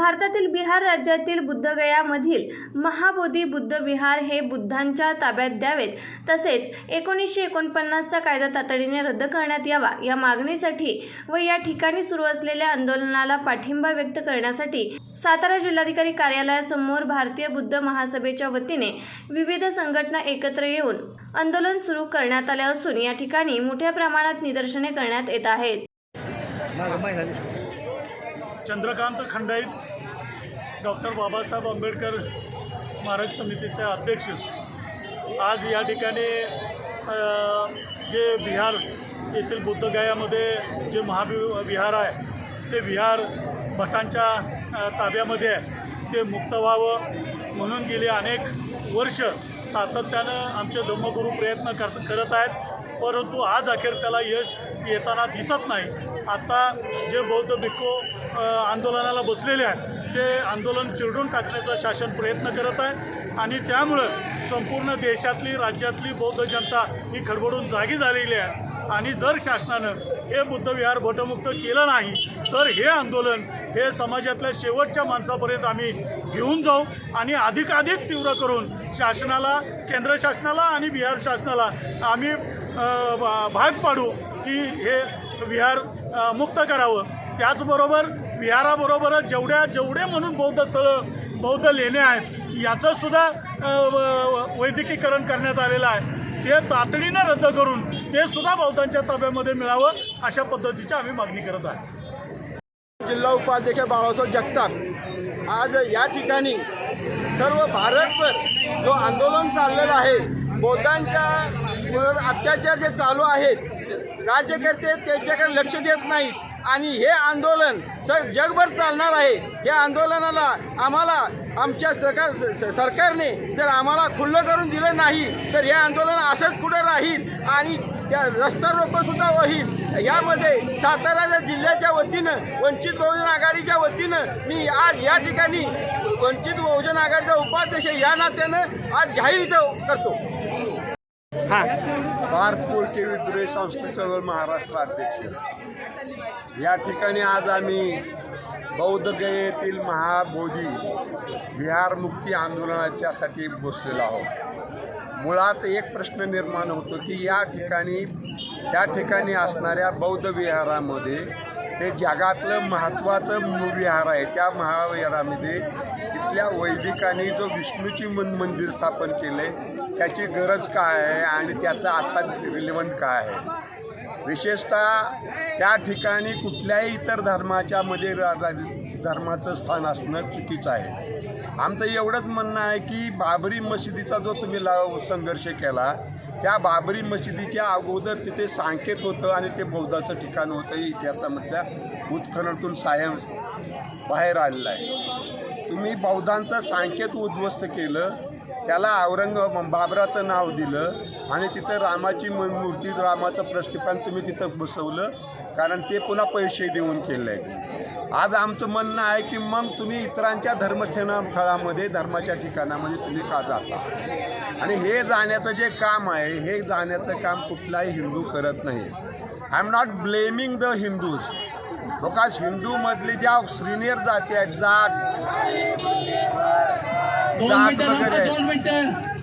भारतातील बिहार राज्यातील बुद्धगयामधील महाबोधी बुद्ध विहार हे बुद्धांच्या ताब्यात द्यावेत. तसेच एकोणीसशे एकोणपन्नासचा कायदा तातडीने रद्द करण्यात यावा या मागणीसाठी व या ठिकाणी सुरू असलेल्या आंदोलनाला पाठिंबा व्यक्त करण्यासाठी सातारा जिल्हाधिकारी कार्यालयासमोर भारतीय बुद्ध महासभेच्या वतीने विविध संघटना एकत्र येऊन आंदोलन सुरू करण्यात आले असून या ठिकाणी मोठ्या प्रमाणात निदर्शने करण्यात येत आहेत. चंद्रकांत खंडाईत डॉक्टर बाबासाहेब आंबेडकर स्मारक समितीचे अध्यक्ष. आज या ठिकाणी जे बिहार येथील बुद्धगयामध्ये जे महावि विहार आहे ते विहार भटांच्या ताब्यामध्ये आहे. ते मुक्त व्हावं म्हणून गेली अनेक वर्ष सातत्यानं आमचे धर्मगुरू प्रयत्न कर करत आहेत. परंतु आज अखेर त्याला यश येताना दिसत नाही. आता जे बौद्ध भिक्खू आंदोलनाला बसलेले आहेत. ते आंदोलन चिरडून टाकण्याचा शासन प्रयत्न करत आहे आणि त्यामुळं संपूर्ण देशातली राज्यातली बौद्ध जनता ही खडबडून जागी झालेली आहे. आणि जर शासनानं हे बुद्धविहार भटमुक्त केलं नाही तर हे आंदोलन हे समाजातल्या शेवटच्या माणसापर्यंत आम्ही घेऊन जाऊ आणि अधिकाधिक तीव्र करून शासनाला केंद्र शासनाला आणि बिहार शासनाला आम्ही भा- भाग पाडू की हे विहार मुक्त करावं. त्याचबरोबर विहाराबरोबरच जेवढ्या जेवढे म्हणून बौद्ध स्थळं बौद्ध लेणे आहेत याचंसुद्धा व- वैद्यकीकरण करण्यात आलेलं आहे. ते तातडीनं रद्द करून ते सुद्धा बौद्धांच्या ताब्यामध्ये मिळावं अशा पद्धतीची आम्ही मागणी करत आहे. जिल्हा उपाध्यक्ष बाळासाहेब जगताप आज या ठिकाणी सर्व भारतभर जो आंदोलन चाललेलं आहे बौद्धांच्या अत्याचार जे चालू आहेत राज्यकर्ते त्याच्याकडे लक्ष देत नाहीत. आणि हे आंदोलन स जगभर चालणार आहे. या आंदोलनाला आम्हाला आमच्या सरकार स- सरकारने जर आम्हाला खुल्लं करून दिलं नाही तर हे आंदोलन असंच पुढे राहील आणि त्या रस्ता रोकसुद्धा होईल. यामध्ये सातारा जिल्ह्याच्या वतीनं वंचित बहुजन आघाडीच्या वतीनं मी आज या ठिकाणी वंचित बहुजन आघाडीचा उपाध्यक्ष या नात्यानं आज जाहीर इथं करतो. भारत पोळके विद्रोही सांस्कृतिक चळवळ महाराष्ट्र अध्यक्ष. या ठिकाणी आज आम्ही बौद्धगयेतील महाबोधी विहार मुक्ती आंदोलनाच्यासाठी बसलेलो आहोत. मुळात एक प्रश्न निर्माण होतो की या ठिकाणी त्या ठिकाणी असणाऱ्या बौद्ध विहारामध्ये ते जगातलं महत्त्वाचं विहार आहे. त्या महाविहारामध्ये इथल्या वैदिकांनी जो विष्णूची मन मंदिर स्थापन केलं आहे त्याची गरज काय आहे आणि त्याचं आत्ता रिलेवंट काय आहे? विशेषतः त्या ठिकाणी कुठल्याही इतर धर्माच्या मध्ये रा- धर्माचं स्थान असणं चुकीचं आहे. आमचं एवढंच म्हणणं आहे की बाबरी मशिदीचा जो तुम्ही ला संघर्ष केला त्या बाबरी मशिदीच्या अगोदर तिथे सांकेत होतं आणि ते बौद्धाचं ठिकाण होतं इतिहासामधल्या उत्खननातून सायम बाहेर आलेलं आहे. तुम्ही बौद्धांचं सांकेत उद्ध्वस्त केलं त्याला औरंग बाबराचं नाव दिलं आणि तिथं रामाची म- मूर्ती रामाचं प्रतिष्ठान तुम्ही तिथं बसवलं कारण ते पुन्हा पैसे देऊन केलं आहे आज आमचं म्हणणं आहे की मग तुम्ही इतरांच्या धर्मस्थाना स्थळामध्ये धर्माच्या ठिकाणामध्ये तुम्ही का जाता? आणि हे जाण्याचं जे काम आहे हे जाण्याचं काम कुठलाही हिंदू करत नाही. I'm not blaming the Hindus because हिंदूमधली ज्या श्रीनियर जाती आहेत जाट दोन जात मिनिटं वगैरे नंतर दोन मिनिटं